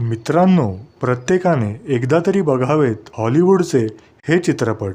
मित्रांनो प्रत्येकाने एकदा तरी बघावेत हॉलिवूडचे हे चित्रपट.